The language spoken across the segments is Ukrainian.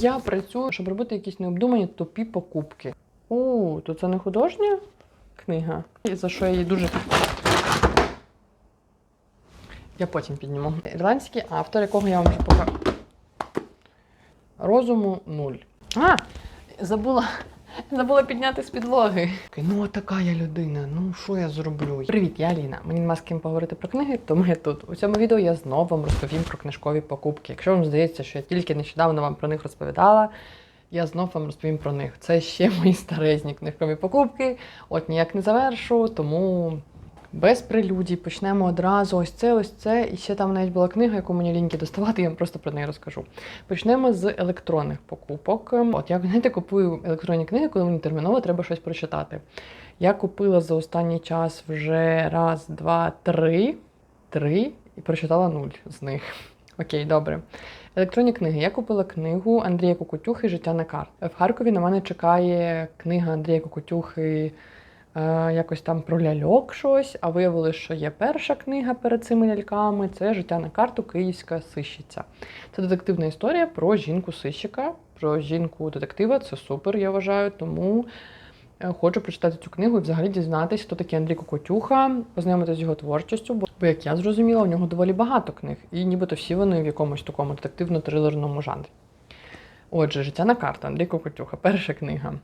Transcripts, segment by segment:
Я працюю, щоб робити якісь необдумані тупі покупки. О, то це не художня книга. За що я її дуже. Я потім підніму. Ірландський автор, якого я вам вже покажу. Розуму нуль. А! Забула. Забула підняти з підлоги. Ну, така я людина. Ну що я зроблю? Привіт, я Аліна. Мені нема з ким поговорити про книги, тому я тут. У цьому відео я знову вам розповім про книжкові покупки. Якщо вам здається, що я тільки нещодавно вам про них розповідала, я знов вам розповім про них. Це ще мої старезні книжкові покупки. От ніяк не завершу, тому без прелюдій почнемо одразу. Ось це, ось це. І ще там навіть була книга, яку мені ліньки доставати, я вам просто про неї розкажу. Почнемо з електронних покупок. От я знаєте, купую електронні книги, коли мені терміново треба щось прочитати. Я купила за останній час вже раз, два, три. Три і прочитала нуль з них. Окей, добре. Електронні книги. Я купила книгу Андрія Кукутюхи Життя на карт. В Харкові на мене чекає книга Андрія Кукутюхи е, якось там про ляльок щось, а виявилося, що є перша книга перед цими ляльками це Життя на карту Київська сищиця. Це детективна історія про жінку-сищика, про жінку-детектива. Це супер, я вважаю. Тому е, хочу прочитати цю книгу і взагалі дізнатися, хто такий Андрій Кокотюха, познайомитися з його творчістю. Бо, як я зрозуміла, у нього доволі багато книг, і нібито всі вони в якомусь такому детективно-трилерному жанрі. Отже, життя на карта Андрій Кокотюха, перша книга.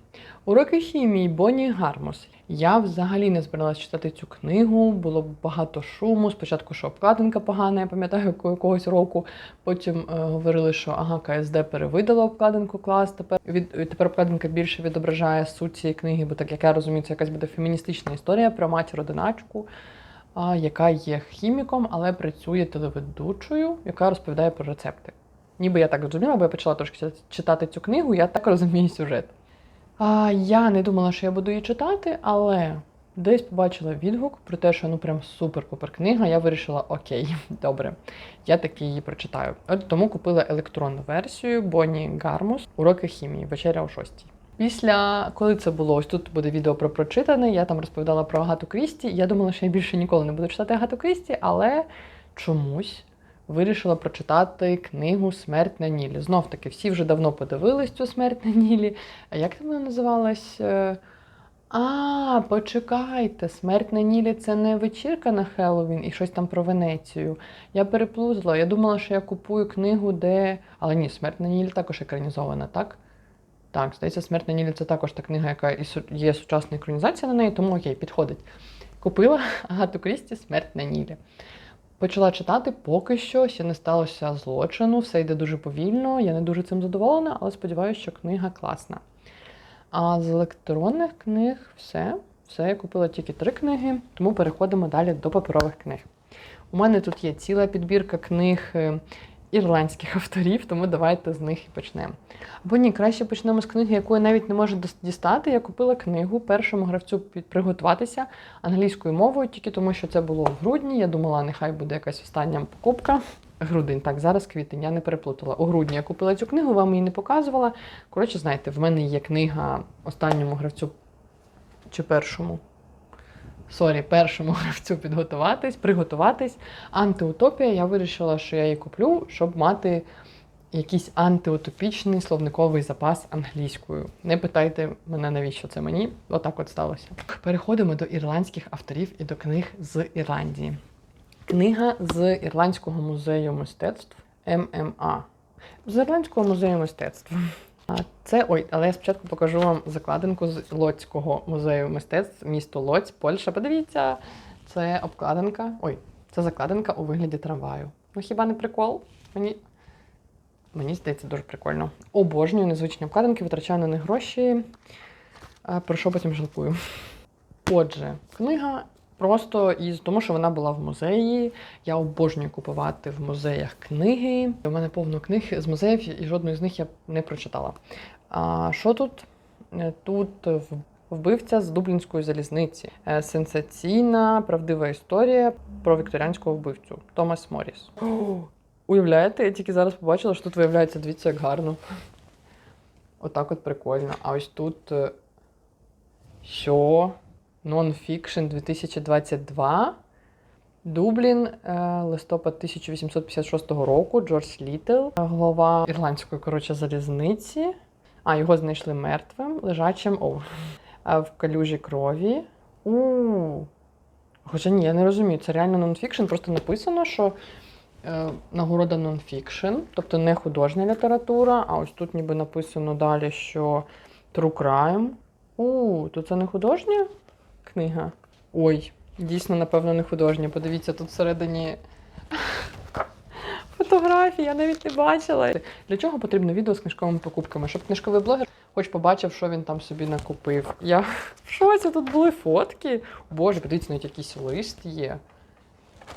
Уроки хімії Бонні Гармос. Я взагалі не збиралась читати цю книгу, було багато шуму. Спочатку, що обкладинка погана, я пам'ятаю, якогось року. Потім е, говорили, що ага, КСД перевидала обкладинку клас. Тепер від тепер обкладинка більше відображає суть цієї книги, бо так як я розумію, це якась буде феміністична історія про матір одиначку, яка є хіміком, але працює телеведучою, яка розповідає про рецепти. Ніби я так зрозуміла, бо я почала трошки читати цю книгу, я так розумію сюжет. А, я не думала, що я буду її читати, але десь побачила відгук про те, що ну прям супер-пупер книга. Я вирішила, окей, добре, я таки її прочитаю. От тому купила електронну версію Бонні Гармус Уроки хімії, вечеря о 6. Після коли це було, ось тут буде відео про прочитане. Я там розповідала про Агату Крісті. Я думала, що я більше ніколи не буду читати Агату Крісті, але чомусь вирішила прочитати книгу Смерть на Нілі. Знов таки, всі вже давно подивились цю смерть на Нілі. А як вона називалась? Е, А, почекайте, смерть на Нілі це не вечірка на Хеллоуін і щось там про Венецію. Я переплутала. Я думала, що я купую книгу, де. Але ні, смерть на Нілі також екранізована, так? Так, здається, смерть на Нілі це також та книга, яка є сучасна екранізація на неї, тому окей, підходить. Купила Агату Крісті Смерть на Нілі. Почала читати, поки що ще не сталося злочину, все йде дуже повільно, я не дуже цим задоволена, але сподіваюся, що книга класна. А з електронних книг все. Все, я купила тільки три книги, тому переходимо далі до паперових книг. У мене тут є ціла підбірка книг е, ірландських авторів, тому давайте з них і почнемо. Або ні, краще почнемо з книги, яку я навіть не можу дістати. Я купила книгу першому гравцю приготуватися англійською мовою, тільки тому, що це було в грудні. Я думала, нехай буде якась остання покупка. Грудень, так, зараз квітень, я не переплутала. У грудні я купила цю книгу, вам її не показувала. Коротше, знаєте, в мене є книга останньому гравцю чи першому. Сорі, першому гравцю підготуватись, приготуватись. Антиутопія. Я вирішила, що я її куплю, щоб мати якийсь антиутопічний словниковий запас англійською. Не питайте мене, навіщо це мені. Отак от сталося. Переходимо до ірландських авторів і до книг з Ірландії. Книга з Ірландського музею мистецтв ММА. З Ірландського музею мистецтв. Це ой, але я спочатку покажу вам закладинку з Лоцького музею мистецтв, місто Лоць, Польща. Подивіться, це обкладинка. Ой, це закладинка у вигляді трамваю. Ну хіба не прикол? Мені Мені здається дуже прикольно. Обожнюю незвичні обкладинки, витрачаю на них гроші. Про що потім жалкую. Отже, книга просто із тому, що вона була в музеї. Я обожнюю купувати в музеях книги. У мене повно книг з музеїв, і жодної з них я не прочитала. А що тут? Е, Тут вбивця з Дублінської залізниці. Е, Сенсаційна правдива історія про вікторіанського вбивцю Томас Моріс. Уявляєте, я тільки зараз побачила, що тут виявляється, дивіться, як гарно. Отак от прикольно. А ось тут. е, Що? Нонфікшн 2022. Дублін, е, листопад 1856 року, Джордж Літл, голова ірландської коротше, залізниці. А, його знайшли мертвим, лежачим о, в калюжі крові. у Хоча ні, я не розумію, це реально нонфікшн, просто написано, що е, нагорода нонфікшн, тобто не художня література, а ось тут ніби написано далі, що True Crime. У, то це не художня книга? Ой, дійсно, напевно, не художня. Подивіться, тут всередині фотографії, я навіть не бачила. Для чого потрібно відео з книжковими покупками? Щоб книжковий блогер хоч побачив, що він там собі накупив. Я в шоці, тут були фотки. Боже, подивіться, навіть якийсь лист є.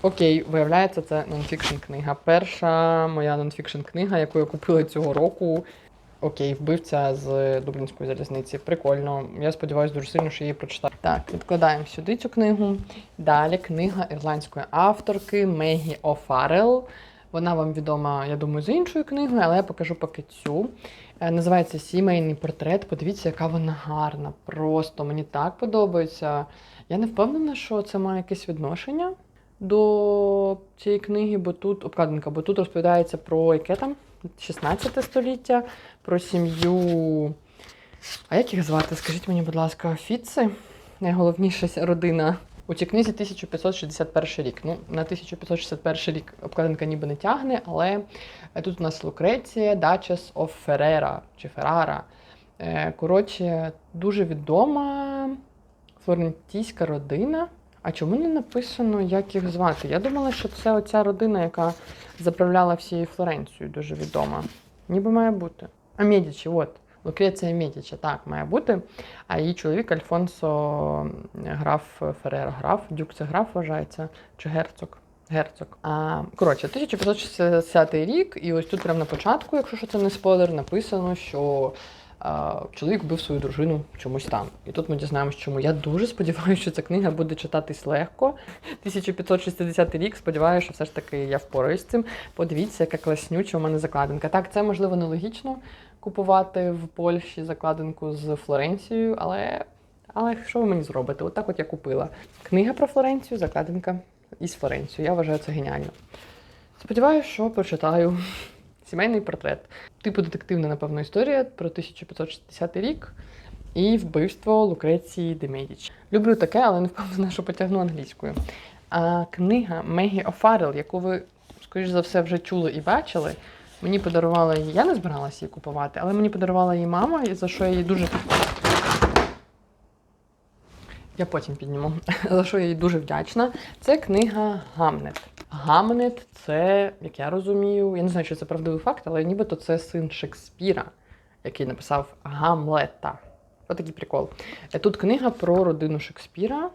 Окей, виявляється, це нонфікшн книга. Перша моя нонфікшн книга, яку я купила цього року. Окей, вбивця з Дублінської залізниці. Прикольно. Я сподіваюся дуже сильно, що її прочитаю. Так, відкладаємо сюди цю книгу. Далі книга ірландської авторки Мегі О'Фаррелл. Вона вам відома, я думаю, з іншою книгою, але я покажу поки цю. Е, Називається Сімейний портрет. Подивіться, яка вона гарна. Просто мені так подобається. Я не впевнена, що це має якесь відношення до цієї книги, бо тут обкладинка, бо тут розповідається про яке там 16 століття, про сім'ю. А як їх звати? Скажіть мені, будь ласка, Фіци, найголовніша родина. У цій книзі 1561 рік. Ну, на 1561 рік обкладинка ніби не тягне, але тут у нас Лукреція, Duchess of Ferrara чи Феррара. Е, Коротше, дуже відома флорентійська родина. А чому не написано, як їх звати? Я думала, що це оця родина, яка заправляла всією Флоренцією, дуже відома. Ніби має бути. А Медічі, от. Лукреція Медіча, так, має бути. А її чоловік Альфонсо граф Феррера. Граф, дюк це граф вважається, чи герцог? Герцог. А, коротше, 1560 рік, і ось тут прямо на початку, якщо що це не спойлер, написано, що чоловік вбив свою дружину чомусь там. І тут ми дізнаємося, чому. Я дуже сподіваюся, що ця книга буде читатись легко. 1560 рік. Сподіваюся, що все ж таки я впораюсь з цим. Подивіться, яка класнюча у мене закладинка. Так, це можливо нелогічно купувати в Польщі закладинку з Флоренцією, але. Але що ви мені зробите? Отак от я купила. Книга про Флоренцію, закладинка із Флоренцією. Я вважаю це геніально. Сподіваюся, що прочитаю сімейний портрет. Типу детективна, напевно, історія про 1560 рік і вбивство Лукреції де Медічі. Люблю таке, але не впевнена, що потягну англійською. А книга Мегі О'Фаррелл, яку ви, скоріш за все, вже чули і бачили, мені подарувала її. Я не збиралася її купувати, але мені подарувала її мама, за що я їй дуже. Я потім підніму, за що я їй дуже вдячна. Це книга Гамнет. Гамнет це, як я розумію, я не знаю, чи це правдивий факт, але нібито це син Шекспіра, який написав Гамлета. Отакий прикол. Е, Тут книга про родину Шекспіра,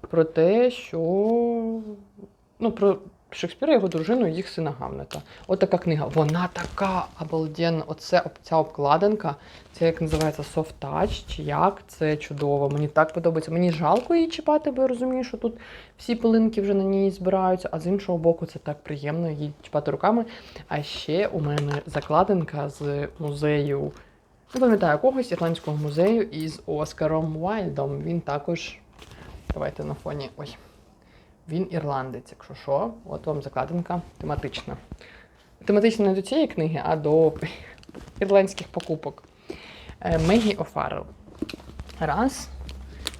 про те, що. Ну, про Шекспіра, його дружину, їх сина Гамнета. От така книга. Вона така обалденна. Оце ця обкладинка. Це як називається soft touch, чи як це чудово. Мені так подобається. Мені жалко її чіпати, бо я розумію, що тут всі пилинки вже на ній збираються, а з іншого боку, це так приємно її чіпати руками. А ще у мене закладинка з музею, не пам'ятаю когось ірландського музею із Оскаром Вайльдом. Він також. Давайте на фоні. Ой. Він ірландець, якщо що, от вам закладинка тематична. Тематична не до цієї книги, а до ірландських покупок. Е, Мегі О'Фаррелл. Раз.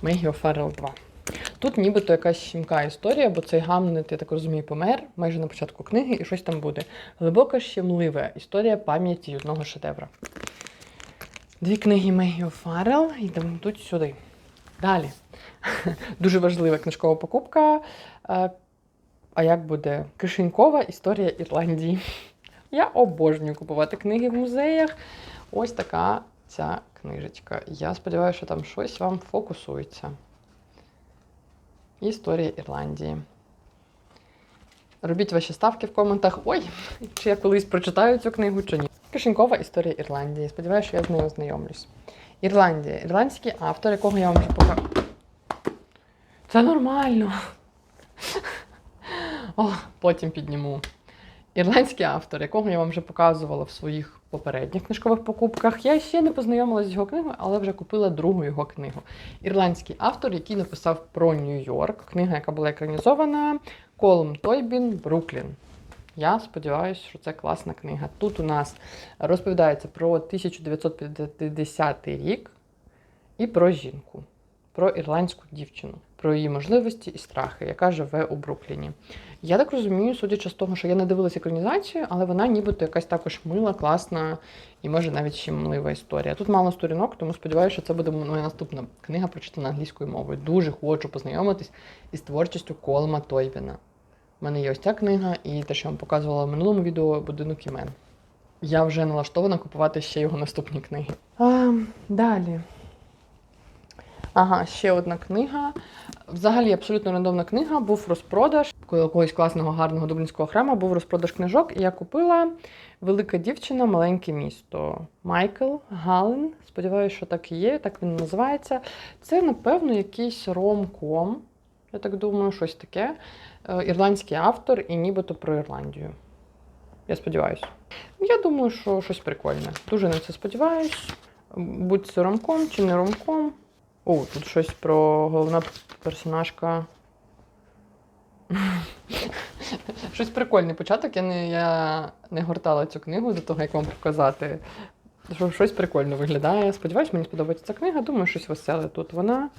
Мегі О'Фаррелл два. Тут нібито якась щімка історія, бо цей Гамнет, я так розумію, помер майже на початку книги, і щось там буде. Глибоко щемлива історія пам'яті одного шедевра. Дві книги Мегі О'Фаррелл йдуть сюди. Далі. Дуже важлива книжкова покупка. Е, А як буде кишенькова історія Ірландії? Я обожнюю купувати книги в музеях. Ось така ця книжечка. Я сподіваюся, що там щось вам фокусується. Історія Ірландії. Робіть ваші ставки в коментах. Ой, чи я колись прочитаю цю книгу, чи ні. Кишенькова історія Ірландії. Сподіваюся, що я з нею ознайомлюсь. Ірландія. Ірландський автор, якого я вам вже покажу. Це нормально. О, потім підніму. Ірландський автор, якого я вам вже показувала в своїх попередніх книжкових покупках. Я ще не познайомилася з його книгою, але вже купила другу його книгу. Ірландський автор, який написав про Нью-Йорк. Книга, яка була екранізована Колум Тойбін Бруклін. Я сподіваюся, що це класна книга. Тут у нас розповідається про 1950 рік і про жінку, про ірландську дівчину, про її можливості і страхи, яка живе у Брукліні. Я так розумію, судячи з того, що я не дивилася екранізацію, але вона нібито якась також мила, класна і може навіть щемлива історія. Тут мало сторінок, тому сподіваюся, що це буде моя наступна книга, прочитана англійською мовою. Дуже хочу познайомитись із творчістю Колма Тойбіна. У мене є ось ця книга, і те, що я вам показувала в минулому відео будинок імен. Я вже налаштована купувати ще його наступні книги. А, далі. Ага, ще одна книга. Взагалі, абсолютно рандомна книга. Був розпродаж якогось класного гарного дублінського храму. Був розпродаж книжок, і я купила Велика дівчина, маленьке місто. Майкл Гален. Сподіваюся, що так і є, так він називається. Це, напевно, якийсь ромком. Я так думаю, щось таке. Е, Ірландський автор і нібито про Ірландію. Я сподіваюся. Я думаю, що щось прикольне. Дуже на це сподіваюсь. Будь це ромком чи не ромком. О, тут щось про головна персонажка. щось прикольний початок. Я не, я не гортала цю книгу до того, як вам показати. Що щось прикольно виглядає. Сподіваюсь, мені сподобається ця книга. Думаю, щось веселе тут. Вона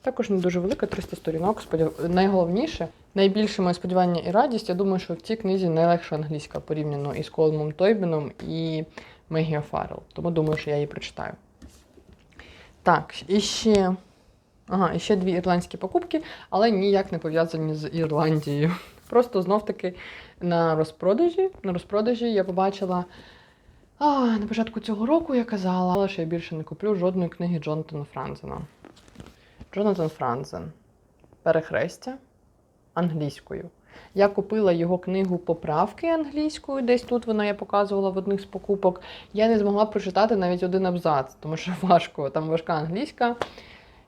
також не дуже велика, 300 сторінок. Сподів... Найголовніше, найбільше моє сподівання і радість. Я думаю, що в цій книзі найлегша англійська порівняно із Колмом Тойбіном і Мегі Фаррел. Тому думаю, що я її прочитаю. Так, і ще. Ага, і ще дві ірландські покупки, але ніяк не пов'язані з Ірландією. Просто знов-таки на розпродажі. На розпродажі я побачила. А, на початку цього року я казала, що я більше не куплю жодної книги Джонатана Франзена. Джонатан Франзен. Перехрестя англійською. Я купила його книгу Поправки англійською, десь тут вона я показувала в одних з покупок. Я не змогла прочитати навіть один абзац, тому що важко, там важка англійська.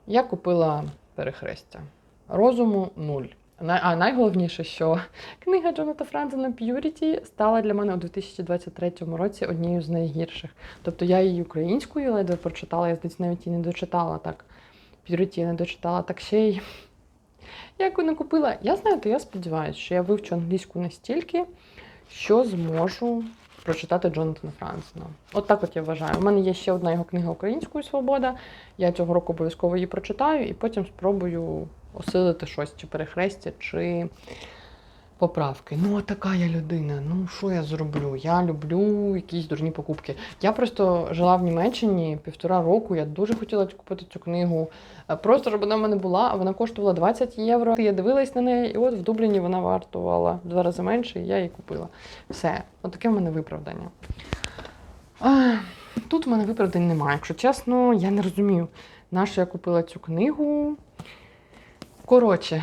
Я купила перехрестя. Розуму нуль. А найголовніше, що книга Джоната Франзена П'юріті стала для мене у 2023 році однією з найгірших. Тобто я її українською ледве прочитала, я здається, навіть її не дочитала так. П'юріті я не дочитала, так ще й. Як не купила, я знаю, то я сподіваюся, що я вивчу англійську настільки, що зможу прочитати Джонатана Франсена. От так от я вважаю. У мене є ще одна його книга українською Свобода. Я цього року обов'язково її прочитаю і потім спробую осилити щось, чи перехрестя, чи поправки. Ну, от така я людина. Ну, що я зроблю? Я люблю якісь дурні покупки. Я просто жила в Німеччині півтора року. Я дуже хотіла купити цю книгу. Е, Просто щоб вона в мене була, а вона коштувала 20 євро. Я дивилась на неї, і от в Дубліні вона вартувала в два рази менше, і я її купила. Все, от таке в мене виправдання. А, тут в мене виправдань немає. Якщо чесно, я не розумію, на що я купила цю книгу. Коротше,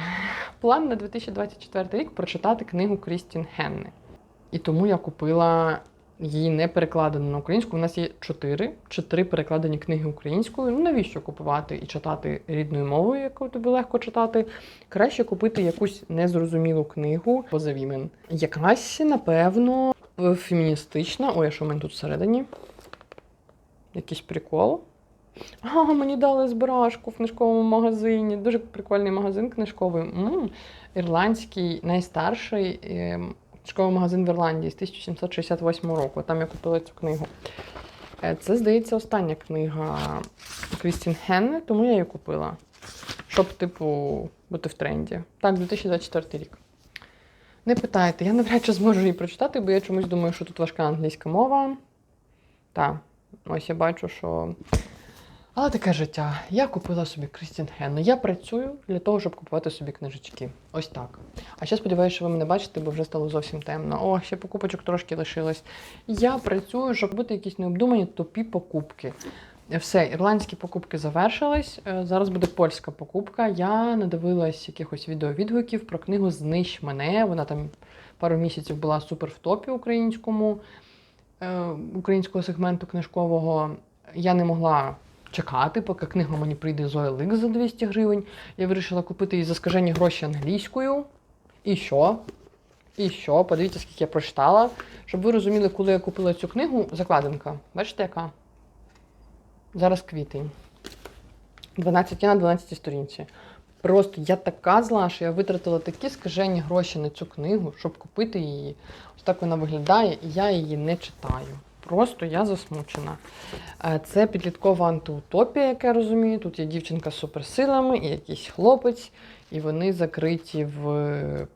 план на 2024 рік прочитати книгу Крістін Хенни. І тому я купила її не перекладену на українську. У нас є чотири, чотири перекладені книги українською. Ну навіщо купувати і читати рідною мовою, яку тобі легко читати? Краще купити якусь незрозумілу книгу поза вімен. Якась, напевно, феміністична. Ой, а що в мене тут всередині? Якийсь прикол. А, мені дали збирашку в книжковому магазині. Дуже прикольний магазин книжковий. м Ірландський, найстарший ем, книжковий магазин в Ірландії з 1768 року. Там я купила цю книгу. Е, Це, здається, остання книга Крістін Хенне, тому я її купила. Щоб, типу, бути в тренді. Так, 2024 рік. Не питайте, я навряд чи зможу її прочитати, бо я чомусь думаю, що тут важка англійська мова. Так, ось я бачу, що. Але таке життя. Я купила собі Крістін Хенне. Я працюю для того, щоб купувати собі книжечки. Ось так. А ще сподіваюся, що ви мене бачите, бо вже стало зовсім темно. О, ще покупочок трошки лишилось. Я працюю, щоб бути якісь необдумані тупі покупки. Все, ірландські покупки завершились. Е, Зараз буде польська покупка. Я надивилась якихось відеовідгуків про книгу Знищ мене. Вона там пару місяців була супер в топі українському, е, українського сегменту книжкового. Я не могла чекати, поки книга мені прийде Зоя Лик за 200 гривень. Я вирішила купити її за скажені гроші англійською. І що? І що? Подивіться, скільки я прочитала. Щоб ви розуміли, коли я купила цю книгу, закладинка. Бачите, яка? Зараз квітень. 12 на 12 сторінці. Просто я така зла, що я витратила такі скажені гроші на цю книгу, щоб купити її. Ось так вона виглядає, і я її не читаю. Просто я засмучена. Е, Це підліткова антиутопія, як я розумію. Тут є дівчинка з суперсилами і якийсь хлопець, і вони закриті в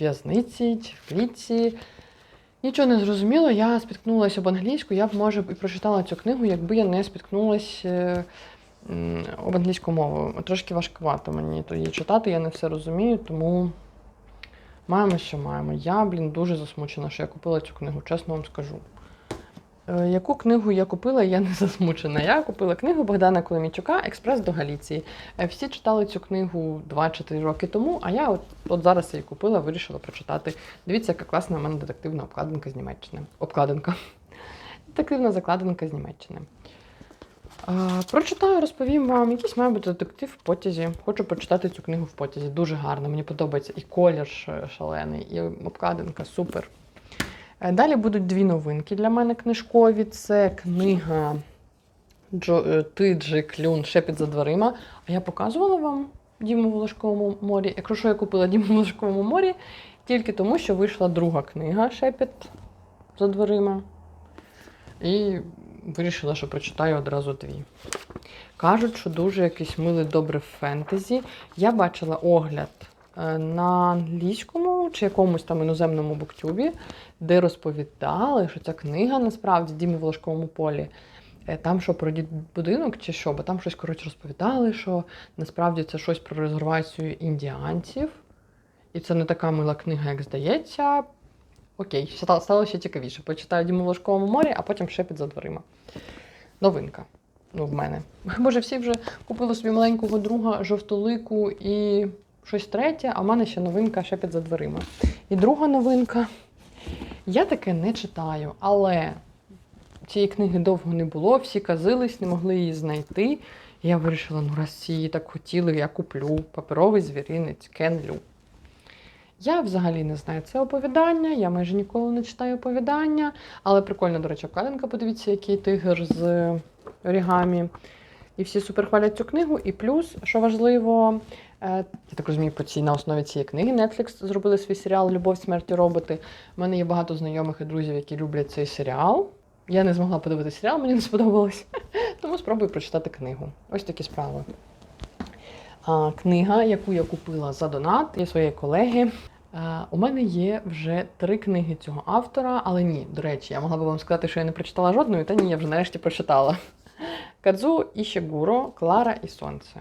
в'язниці в клітці. Нічого не зрозуміло, я спіткнулася об англійську, я б, може, і прочитала цю книгу, якби я не спіткнулася об англійську мову. Трошки важкувато мені то її читати, я не все розумію, тому маємо, що маємо. Я, блін, дуже засмучена, що я купила цю книгу, чесно вам скажу. Е, Яку книгу я купила, я не засмучена. Я купила книгу Богдана Коломійчука Експрес до Галіції. Е, Всі читали цю книгу 2-4 роки тому, а я от, от зараз її купила, вирішила прочитати. Дивіться, яка класна у мене детективна обкладинка з Німеччини. Обкладинка. Детективна закладинка з Німеччини. Е, Прочитаю, розповім вам. Якийсь має бути детектив в потязі. Хочу прочитати цю книгу в потязі. Дуже гарно, мені подобається. І колір шалений, і обкладинка супер. Е, Далі будуть дві новинки для мене книжкові. Це книга Джо, е, Ти Джи Клюн Шепіт за дверима. А я показувала вам Діму в Волошковому морі. Якщо що я купила Діму в Волошковому морі, тільки тому, що вийшла друга книга Шепіт за дверима. І вирішила, що прочитаю одразу дві. Кажуть, що дуже якийсь милий добре фентезі. Я бачила огляд е, на англійському чи якомусь там іноземному буктюбі, де розповідали, що ця книга насправді Дімі в Волошковому полі. е, Там що про будинок чи що, бо там щось коротше розповідали, що насправді це щось про резервацію індіанців. І це не така мила книга, як здається. Окей, стало, ще цікавіше. Почитаю Діму Волошковому морі, а потім шепіт за дверима. Новинка. Ну, в мене. Може, всі вже купили собі маленького друга, жовтолику і щось третє, а в мене ще новинка шепіт за дверима. І друга новинка. Я таке не читаю, але цієї книги довго не було, всі казились, не могли її знайти. Я вирішила, ну раз її так хотіли, я куплю паперовий звіринець, кенлю. Я взагалі не знаю це оповідання, я майже ніколи не читаю оповідання, але прикольно, до речі, обкладинка, подивіться, який тигр з орігамі. І всі супер хвалять цю книгу. І плюс, що важливо, я так розумію, по цій на основі цієї книги Netflix зробили свій серіал Любов, смерть і роботи. У мене є багато знайомих і друзів, які люблять цей серіал. Я не змогла подивитися серіал, мені не сподобалось. Тому спробую прочитати книгу. Ось такі справи. А, книга, яку я купила за донат, є своєї колеги. Е, У мене є вже три книги цього автора, але ні, до речі, я могла би вам сказати, що я не прочитала жодної, та ні, я вже нарешті прочитала. Кадзу Ішігуро, Клара і Сонце.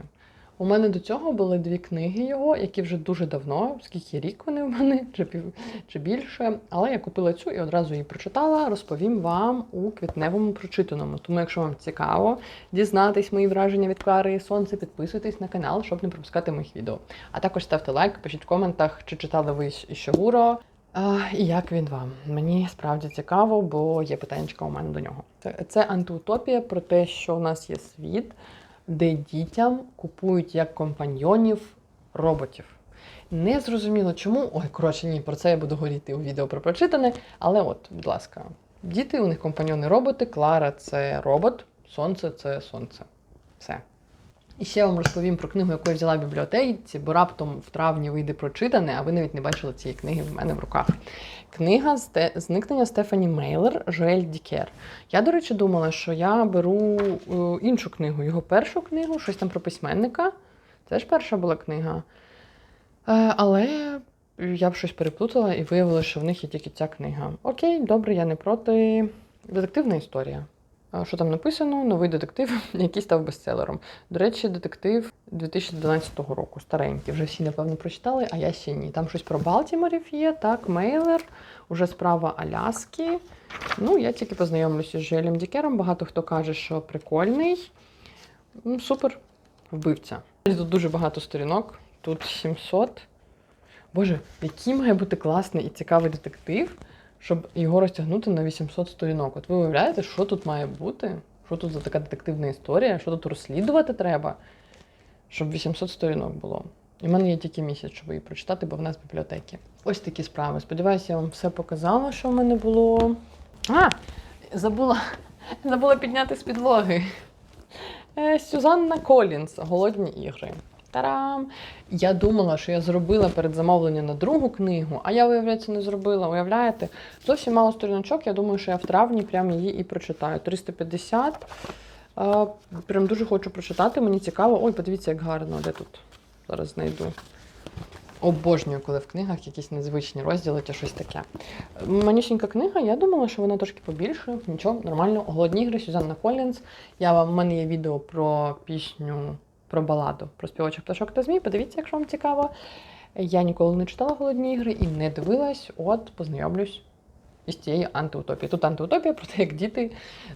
У мене до цього були дві книги його, які вже дуже давно, скільки рік вони в мене, чи, пів, чи більше. Але я купила цю і одразу її прочитала. Розповім вам у квітневому прочитаному. Тому, якщо вам цікаво дізнатись мої враження від Клари і Сонце, підписуйтесь на канал, щоб не пропускати моїх відео. А також ставте лайк, пишіть в коментах, чи читали ви Ішігуро, а, і як він вам? Мені справді цікаво, бо є питання у мене до нього. Це, антиутопія про те, що у нас є світ, де дітям купують як компаньйонів роботів. Не зрозуміло чому. Ой, коротше, ні, про це я буду говорити у відео про прочитане. Але от, будь ласка, діти, у них компаньйони роботи, Клара це робот, сонце це сонце. Все. І ще вам розповім про книгу, яку я взяла в бібліотеці, бо раптом в травні вийде прочитане, а ви навіть не бачили цієї книги в мене в руках. Книга Зникнення Стефані Мейлер Жоель Дікер. Я, до речі, думала, що я беру е, іншу книгу, його першу книгу, щось там про письменника. Це ж перша була книга. Е, Але я б щось переплутала і виявилося, що в них є тільки ця книга. Окей, добре, я не проти. Детективна історія. Що там написано? Новий детектив, який став бестселером. До речі, детектив 2012 року, старенький. Вже всі, напевно, прочитали, а я ще ні. Там щось про Балтіморів є, так, Мейлер, уже справа Аляски. Ну, я тільки познайомлюся з Жуелем Дікером. Багато хто каже, що прикольний. Ну, Супер, вбивця. Тут дуже багато сторінок, тут 700. Боже, який має бути класний і цікавий детектив, щоб його розтягнути на 800 сторінок. От ви уявляєте, що тут має бути? Що тут за така детективна історія? Що тут розслідувати треба? Щоб 800 сторінок було. І в мене є тільки місяць, щоб її прочитати, бо вона з бібліотеки. Ось такі справи. Сподіваюся, я вам все показала, що в мене було. А! Забула, забула підняти з підлоги. Е, Сюзанна Колінс, голодні ігри. Тарам! Я думала, що я зробила передзамовлення на другу книгу, а я, виявляється, не зробила. Уявляєте? Зовсім мало сторіночок. Я думаю, що я в травні прям її і прочитаю. 350. Е, Прям дуже хочу прочитати. Мені цікаво. Ой, подивіться, як гарно, де тут. Зараз знайду. Обожнюю, коли в книгах якісь незвичні розділи чи щось таке. Манюсінька книга, я думала, що вона трошки побільше. Нічого, нормально. Голодні ігри, Сюзанна Колінс. Я вам, у мене є відео про пісню, про баладу, про співочих пташок та змій. Подивіться, якщо вам цікаво. Я ніколи не читала голодні ігри і не дивилась. От, познайомлюсь із цією антиутопією. Тут антиутопія про те, як діти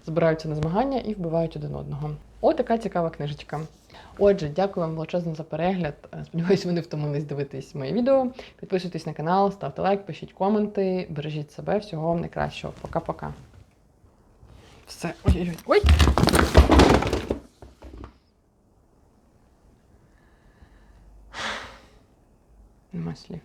збираються на змагання і вбивають один одного. От така цікава книжечка. Отже, дякую вам величезно за перегляд. Е, Сподіваюсь, ви не втомились дивитись моє відео. Підписуйтесь на канал, ставте лайк, пишіть коменти, бережіть себе, всього вам найкращого. Пока-пока. Все. Ой-ой-ой. Нема.